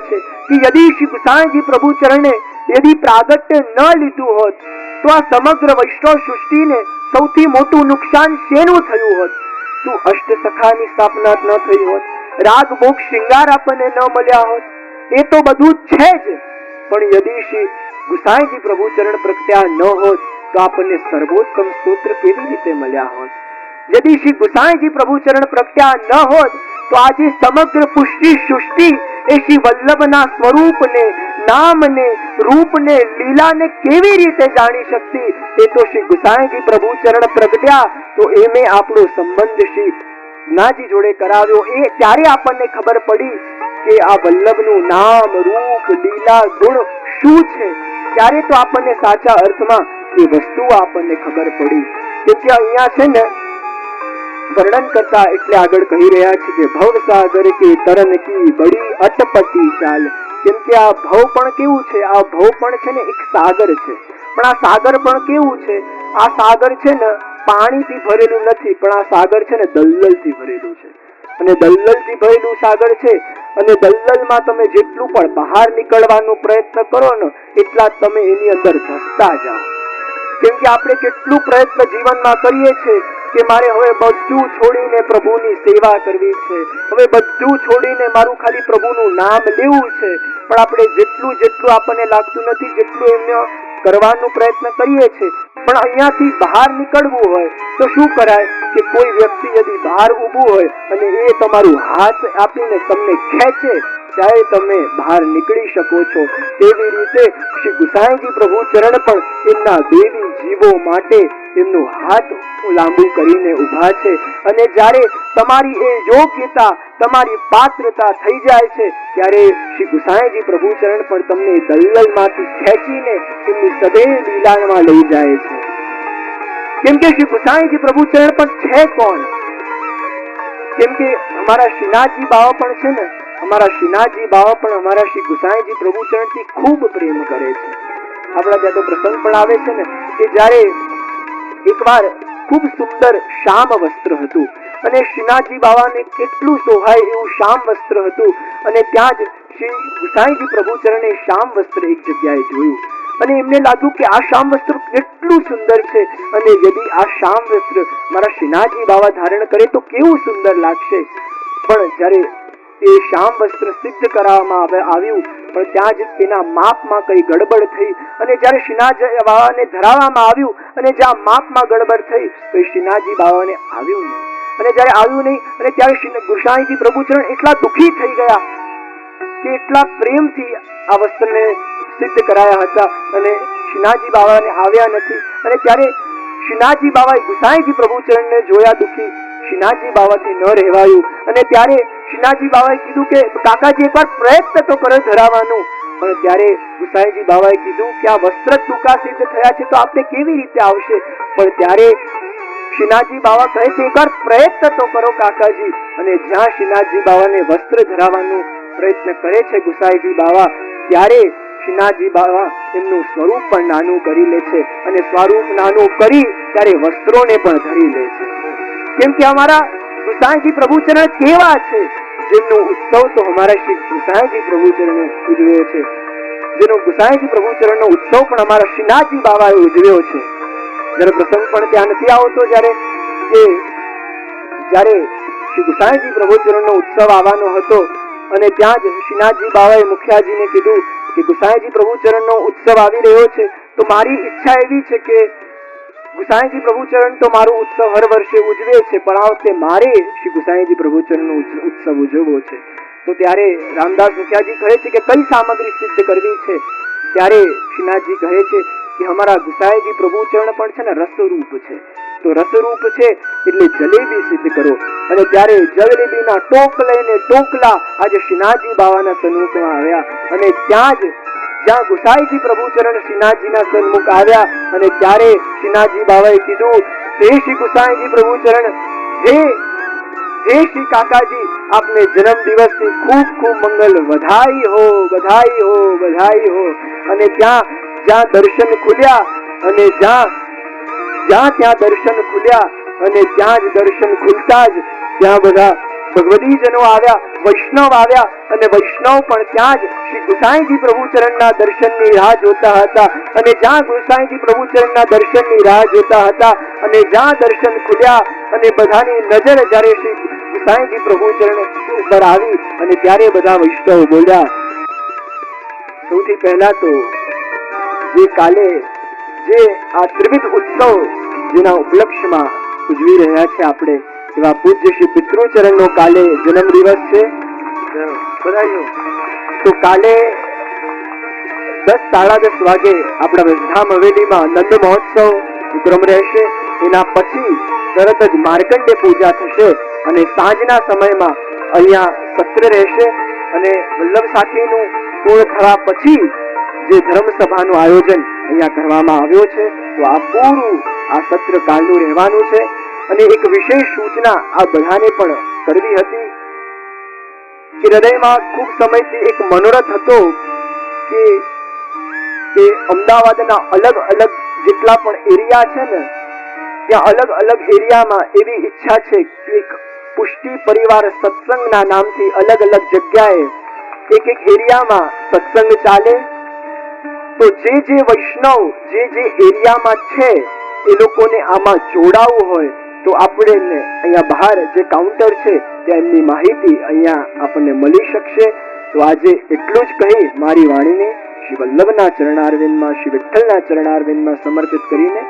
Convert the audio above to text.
કે યદિ શ્રી કૃષ્ણજી પ્રભુ ચરણે યદિ પ્રાગટ્ય ન લીધું હોત, તો આ સમગ્ર વૈષ્ણવ સૃષ્ટિને સૌથી મોટું નુકસાન શેનું થયું હોત? શું અષ્ટ સખાની સ્થાપના ન થઈ હોત? રાગ, ભોગ, શૃંગાર આપણને ન મળ્યા હોત? એ તો બધું છે જ. પણ યદિ શ્રી ગુસાઈજી પ્રભુ ચરણ પ્રત્યા ન હોત, તો આપણને સર્વોત્તમ સ્તોત્ર કેવી રીતે મળ્યા હોત? યદિ શ્રી ગુસાઈજી પ્રભુ ચરણ પ્રત્યા ન હોત, તો આજે સમગ્ર પુષ્ટિ સૃષ્ટિ એ શ્રી વલ્લભના સ્વરૂપને, નામને, રૂપને, લીલાને કેવી રીતે જાણી શકતી? એ તો શ્રી ગુસાઈજી પ્રભુ ચરણ પ્રગટ્યા. તો એમે આપણો સંબંધ શ્રી નાજી જોડે કરાવ્યો. એ ત્યારે આપણને ખબર પડી કે આ વલ્લભનું નામ, રૂપ, લીલા, ગુણ શું છે? ત્યારે તો આપણને સાચા અર્થમાં એ વસ્તુ આપણને ખબર પડી. કે અહીંયા છે ને વર્ણન કરતા એટલે આગળ કહી રહ્યા છે કે, ભવ સાગર કે તરન કી બડી અટપટી ચાલ. કેમ કે આ ભવ પણ કેવું છે? આ ભવ પણ છે ને એક સાગર છે. પણ આ સાગર પણ કેવું છે? આ સાગર છે ને પાણીથી ભરેલું નથી, પણ આ સાગર છે ને દલદલથી ભરેલું છે. અને દલદલથી ભરેલું સાગર છે, અને દલદલમાં તમે જેટલું પણ બહાર નીકળવાનો પ્રયત્ન કરો ને, એટલા તમે એની અંદર ધસતા જાઓ. કેમ કે આપણે કેટલું પ્રયત્ન જીવનમાં કરીએ છીએ કે મારે હવે બધું છોડીને પ્રભુની સેવા કરવી છે. હવે બધું છોડીને મારું ખાલી પ્રભુનું નામ લેવું છે. પણ આપણે જેટલું જેટલું આપણને લાગતું નથી, જેટલું એમને કરવાનો પ્રયત્ન કરીએ છીએ. પણ અહીંયાથી બહાર નીકળવું હોય, તો શું કરાય કે કોઈ વ્યક્તિ યદી બહાર ઊભું હોય અને એ તમારું હાથ આપીને તમને ખેંચે? ત્યારે તમે બહાર નીકળી શકો છો. તેવી રીતે શ્રી ગુસાઈજી પ્રભુ ચરણ પણ એમના દેવી જીવો માટે એમનું હાથ લાંબુ કરીને ઊભા છે. અને જ્યારે તમારી એ યોગ્યતા, તમારી પાત્રતા થઈ જાય છે, ત્યારે શ્રી ગુસાઈજી પ્રભુ ચરણ પણ તમને દલ્લલમાંથી ખેંચીને એમની સદૈવ લીલામાં લઈ જાય છે. કેમ કે શ્રી ગુસાઈજી પ્રભુ ચરણ પણ છે કોણ? કેમ કે અમારા શ્રીનાથજી બાવા પણ છે ને અમારા શ્રીનાથજી બાવા પણ અમારા શ્રી ગુસાઈજી પ્રભુચરણથી ખૂબ પ્રેમ કરે છે. આપણા ત્યાં તો પ્રસંગ પણ આવે છે ને, કે જ્યારે એકવાર ખૂબ સુંદર શામ વસ્ત્ર હતું અને શ્રીનાથજી બાવાને કેટલું શોભાય એવું શામ વસ્ત્ર હતું અને ત્યાં જ શ્રી ગુસાઈજી પ્રભુચરણે શામ વસ્ત્ર એક જગ્યાએ જોયું. અને એમને લાગ્યું કે આ શામ વસ્ત્ર કેટલું સુંદર છે અને યદિ આ શામ વસ્ત્ર મારા શ્રીનાથજી બાવા ધારણ કરે તો કેવું સુંદર લાગશે. પણ જ્યારે એ શ્યામ વસ્ત્ર સિદ્ધ કરાવવામાં આવ્યું. પણ ત્યાં જ તેના માપમાં કઈ ગડબડ થઈ. અને જ્યારે શ્રીનાથ બાવાને ધરાવવામાં આવ્યું અને જ્યાં માપમાં ગડબડ થઈ, તો એ શ્રીનાથજી આવ્યું નહીં. અને જ્યારે આવ્યું નહીં, અને ત્યારે ગુસાઈજી પ્રભુચરણ એટલા દુઃખી થઈ ગયા કે એટલા પ્રેમથી આ વસ્ત્રને સિદ્ધ કરાયા હતા અને શ્રીનાથજી બાવાને આવ્યા નથી. અને ત્યારે શ્રીનાથજી બાવાએ ગુસાઈજી પ્રભુચરણને જોયા દુઃખી. શ્રીનાથજી બાવાથી ન રહેવાયું. અને ત્યારે શિનાજી બાવાએ કીધું કે, કાકાજી એકવાર પ્રયત્ન તો કરો ધરાવવાનું. પણ ત્યારે ગુસાઈજી બાવાએ કીધું કે, આ વસ્ત્ર ટૂંકા સિદ્ધ થયા છે તો આપણે કેવી રીતે આવશે? પણ ત્યારે શિનાજી બાવા કહે છે, એકવાર પ્રયત્ન તો કરો કાકાજી. અને જ્યાં શિનાજી બાવાને વસ્ત્ર ધરાવવાનો પ્રયત્ન કરે છે ગુસાઈજી બાવા, ત્યારે શિનાજી બાવા એમનું સ્વરૂપ પણ નાનું કરી લે છે. અને સ્વરૂપ નાનું કરી ત્યારે વસ્ત્રોને પણ ધરી લે છે. કેમ કે અમારા ગુસાઈજી પ્રભુચરણ કેવા છે? જેમનો ઉત્સવ તો અમારા શ્રી ગુસાઈજી પ્રભુચરણે ઉજવ્યો છે. જેનો ગુસાઈજી પ્રભુચરણનો ઉત્સવ પણ અમારા શ્રીનાથજી બાબાએ ઉજવ્યો છે. જ્યારે પ્રસંગ પણ ત્યાં નથી આવતો, જ્યારે કે જ્યારે શ્રી ગુસાઈજી પ્રભુચરણનો ઉત્સવ આવવાનો હતો અને ત્યાં જ શ્રીનાથજી બાવાએ મુખિયાજીને કીધું કે ગુસાઈજી પ્રભુચરણનો ઉત્સવ આવી રહ્યો છે, તો મારી ઈચ્છા એવી છે કે ગુસાઈજી પ્રભુચરણ તો મારું ઉત્સવ હર વર્ષે ઉજવે છે, પણ આ વખતે મારે શ્રી ગુસાઈજી પ્રભુચરણનો ઉત્સ- ઉત્સવ ઉજવવો છે. તો ત્યારે રામદાસ મુખિયાજી કહે છે કે કઈ સામગ્રી સિદ્ધ કરવી છે? ત્યારે શ્રીનાથજી કહે છે કે અમારા ગુસાઈજી પ્રભુચરણ પણ છે ને રસરૂપ છે. તો રસરૂપ છે એટલે જલેબી સિદ્ધ કરો. અને ત્યારે જલેબીના ટોક લઈને ટોકલા આજે શ્રીનાથજી બાવાના સન્મુખમાં આવ્યા. અને ત્યાં જ જ્યાં ગુસાઈજી પ્રભુચરણ શ્રીનાથજીના સન્મુખ આવ્યા અને ત્યારે શ્રીનાથજી બાવાએ કીધું, હે શ્રી ગુસાઈજી પ્રભુચરણ હે હે શ્રી કાકાજી, આપને જન્મ દિવસની ખૂબ ખૂબ મંગલ, વધાઈ હો બધાઈ હો બધાઈ હો. અને ત્યાં, જ્યાં દર્શન ખુલ્યા અને જ્યાં જ્યાં ત્યાં દર્શન ખુલ્યા અને ત્યાં જ દર્શન ખુલતા જ ત્યાં બધા ભગવદીજનો આવ્યા, વૈષ્ણવ આવ્યા અને વૈષ્ણવ પણ ત્યાં જ શ્રી ગુસાઈજી પ્રભુચરણના દર્શનની રાહ જોતા હતા. અને જ્યાં ગુસાઈજી પ્રભુચરણના દર્શનની રાહ જોતા હતા અને જ્યાં દર્શન ખુલ્યા અને બધાની નજર જ્યારે શ્રી ગુસાઈજી પ્રભુચરણ ઉપર આવી અને ત્યારે બધા વૈષ્ણવ બોલ્યા, સૌથી પહેલા તો જે કાલે જે આ ત્રિવિધ ઉત્સવ જેના ઉપલક્ષમાં ઉજવી રહ્યા છે આપણે એવા પૂજ્ય શ્રી પિતૃચરણનો કાલે જન્મ દિવસ છે. તો કાલે દસ સાડા દસ વાગે આપણા વૃદ્ધામ હવેલીમાં નંદ મહોત્સવ ક્રમ રહેશે. એના પછી તરત જ માર્કંડે પૂજા થશે અને સાંજના સમયમાં અહીંયા સત્ર રહેશે. અને વલ્લભ સાથીનું પૂર્ણ થવા પછી જે ધર્મ સભાનું આયોજન અહીંયા કરવામાં આવ્યો છે. તો આ પૂરું આ સત્ર કાલનું રહેવાનું છે. અને એક વિશેષ સૂચના આ બધાને પણ કરવી હતી. કે હૃદયમાં ખૂબ સમયથી એક મનોરથ હતો કે કે અમદાવાદના અલગ અલગ જેટલા પણ એરિયા છે ને, ત્યાં અલગ અલગ એરિયામાં એવી ઈચ્છા છે કે એક પુષ્ટિ પરિવાર સત્સંગના નામથી અલગ અલગ જગ્યાએ એક એક એરિયામાં સત્સંગ ચાલે. તો જે જે વૈષ્ણવ, જે જે એરિયામાં છે, એ લોકોને આમાં જોડાવવું હોય તો આપણે અહીંયા બહાર જે કાઉન્ટર છે ત્યાં એમની માહિતી અહીંયા આપણને મળી શકશે. તો આજે એટલું જ કહી મારી વાણીને શ્રી વલ્લભના ચરણારવિંદમાં, શ્રી વિઠ્ઠલના ચરણારવિંદમાં સમર્પિત કરીને